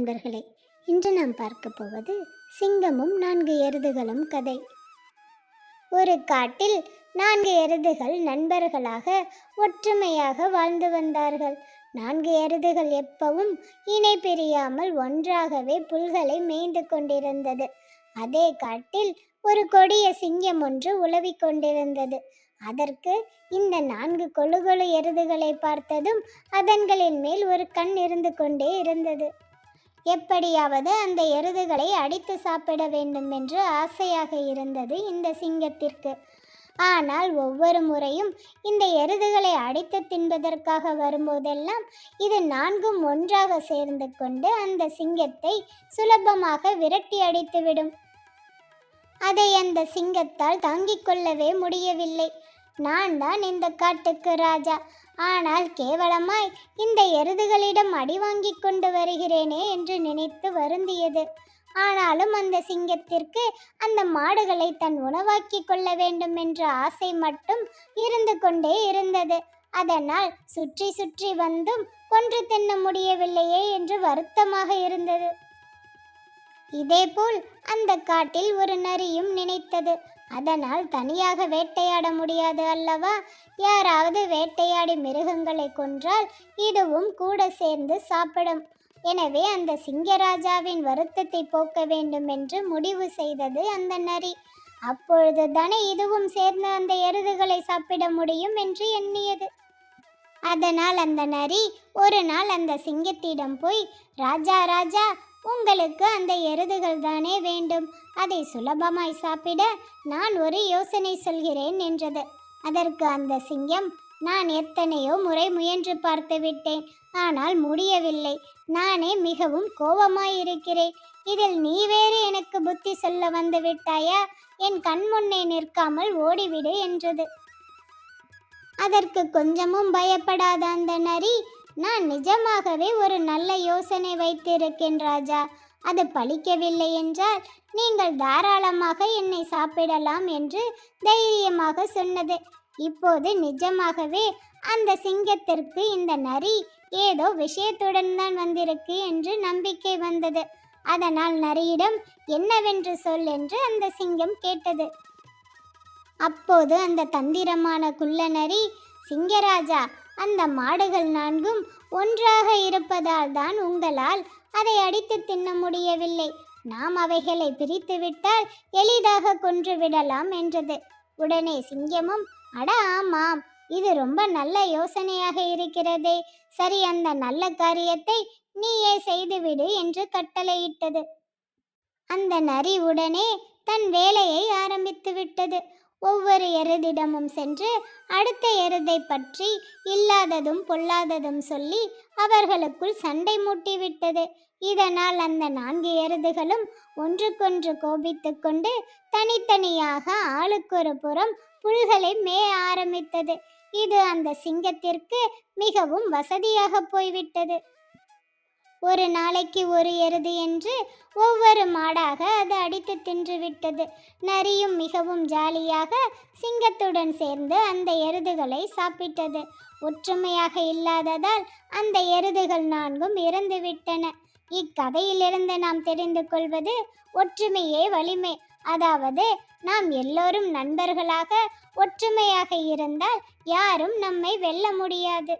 நண்பர்களே இன்று நாம் பார்க்க போவது சிங்கமும் நான்கு எருதுகளும் கதை. ஒரு காட்டில் நான்கு எருதுகள் நண்பர்களாக ஒற்றுமையாக வாழ்ந்து வந்தார்கள். நான்கு எருதுகள் எப்பவும் இணை பிரியாமல் ஒன்றாகவே புல்களை மேய்ந்து கொண்டிருந்தது. அதே காட்டில் ஒரு கொடிய சிங்கம் ஒன்று உலவிக் கொண்டிருந்தது. அதற்கு இந்த நான்கு கொழு கொழு எருதுகளை பார்த்ததும் அதன்களின் மேல் ஒரு கண் இருந்து கொண்டே இருந்தது. எப்படியாவது அந்த எருதுகளை அடித்து சாப்பிட வேண்டும் என்று ஆசையாக இருந்தது இந்த சிங்கத்திற்கு. ஆனால் ஒவ்வொரு முறையும் இந்த எருதுகளை அடித்து தின்பதற்காக வரும்போதெல்லாம் இது நான்கும் ஒன்றாக சேர்ந்து கொண்டு அந்த சிங்கத்தை சுலபமாக விரட்டி அடித்துவிடும். அதை அந்த சிங்கத்தால் தாங்கிக் கொள்ளவே முடியவில்லை. நான் தான் இந்த காட்டுக்கு ராஜா. ஆனால் கேவலமாய் இந்த எருதுகளிடம் அடி வாங்கிக் கொண்டு வருகிறேனே என்று நினைத்து வருந்தியது. ஆனாலும் அந்த சிங்கத்திற்கு அந்த மாடுகளை தன் உணவாக்கிக் கொள்ள வேண்டும் என்ற ஆசை மட்டும் இருந்து கொண்டே இருந்தது. அதனால் சுற்றி சுற்றி வந்தும் கொன்று தின்ன முடியவில்லையே என்று வருத்தமாக இருந்தது. இதேபோல் அந்த காட்டில் ஒரு நரியும் நினைத்தது. அதனால் தனியாக வேட்டையாட முடியாது அல்லவா? யாராவது வேட்டையாடி மிருகங்களை கொன்றால் இதுவும் கூட சேர்ந்து சாப்பிடும். எனவே அந்த சிங்கராஜாவின் வருத்தத்தை போக்க வேண்டும் என்று முடிவு செய்தது அந்த நரி. அப்பொழுது தானே இதுவும் சேர்ந்து அந்த எருதுகளை சாப்பிட முடியும் என்று எண்ணியது. அதனால் அந்த நரி ஒரு நாள் அந்த சிங்கத்திடம் போய் ராஜா ராஜா உங்களுக்கு அந்த எருதுகள் தானே வேண்டும்? அதை சுலபமாய் சாப்பிட நான் ஒரு யோசனை சொல்கிறேன் என்றது. அதற்கு அந்த சிங்கம் நான் எத்தனையோ முறை முயன்று பார்த்து விட்டேன். ஆனால் முடியவில்லை. நானே மிகவும் கோபமாயிருக்கிறேன். இதில் நீ வேறு எனக்கு புத்தி சொல்ல வந்து விட்டாயா? என் கண் முன்னே நிற்காமல் ஓடிவிடு என்றது. அதற்கு கொஞ்சமும் பயப்படாத அந்த நரி நான் நிஜமாகவே ஒரு நல்ல யோசனை வைத்திருக்கேன் ராஜா. அது பலிக்கவில்லை என்றால் நீங்கள் தாராளமாக என்னை சாப்பிடலாம் என்று தைரியமாக சொன்னது. இப்போது நிஜமாகவே அந்த சிங்கத்திற்கு இந்த நரி ஏதோ விஷயத்துடன் தான் வந்திருக்கு என்று நம்பிக்கை வந்தது. அதனால் நரியிடம் என்னவென்று சொல் என்று அந்த சிங்கம் கேட்டது. அப்போது அந்த தந்திரமான குள்ள நரி சிங்கராஜா அந்த மாடுகள் நான்கும் ஒன்றாக இருப்பதால் தான் உங்களால் அதை அடித்து தின்ன முடியவில்லை. நாம் அவைகளை பிரித்துவிட்டால் எளிதாக கொன்று விடலாம் என்றது. உடனே சிங்கமும் அட ஆமாம் இது ரொம்ப நல்ல யோசனையாக இருக்கிறதே. சரி அந்த நல்ல காரியத்தை நீயே செய்துவிடு என்று கட்டளையிட்டது. அந்த நரி உடனே தன் வேலையை ஆரம்பித்து விட்டது. ஒவ்வொரு எருதிடமும் சென்று அடுத்த எருதை பற்றி இல்லாததும் பொல்லாததும் சொல்லி அவர்களுக்குள் சண்டை மூட்டிவிட்டது. இதனால் அந்த நான்கு எருதுகளும் ஒன்றுக்கொன்று கோபித்து கொண்டு தனித்தனியாக ஆளுக்கொரு புறம் புல்களை மேய ஆரம்பித்தது. இது அந்த சிங்கத்திற்கு மிகவும் வசதியாக போய்விட்டது. ஒரு நாளைக்கு ஒரு எருது என்று ஒவ்வொரு மாடாக அது அடித்து தின்றுவிட்டது நரியும் மிகவும் ஜாலியாக சிங்கத்துடன் சேர்ந்து அந்த எருதுகளை சாப்பிட்டது. ஒற்றுமையாக இல்லாததால் அந்த எருதுகள் நான்கும் இறந்துவிட்டன இக்கதையிலிருந்து நாம் தெரிந்து கொள்வது ஒற்றுமையே வலிமை. அதாவது நாம் எல்லோரும் நண்பர்களாக ஒற்றுமையாக இருந்தால் யாரும் நம்மை வெல்ல முடியாது.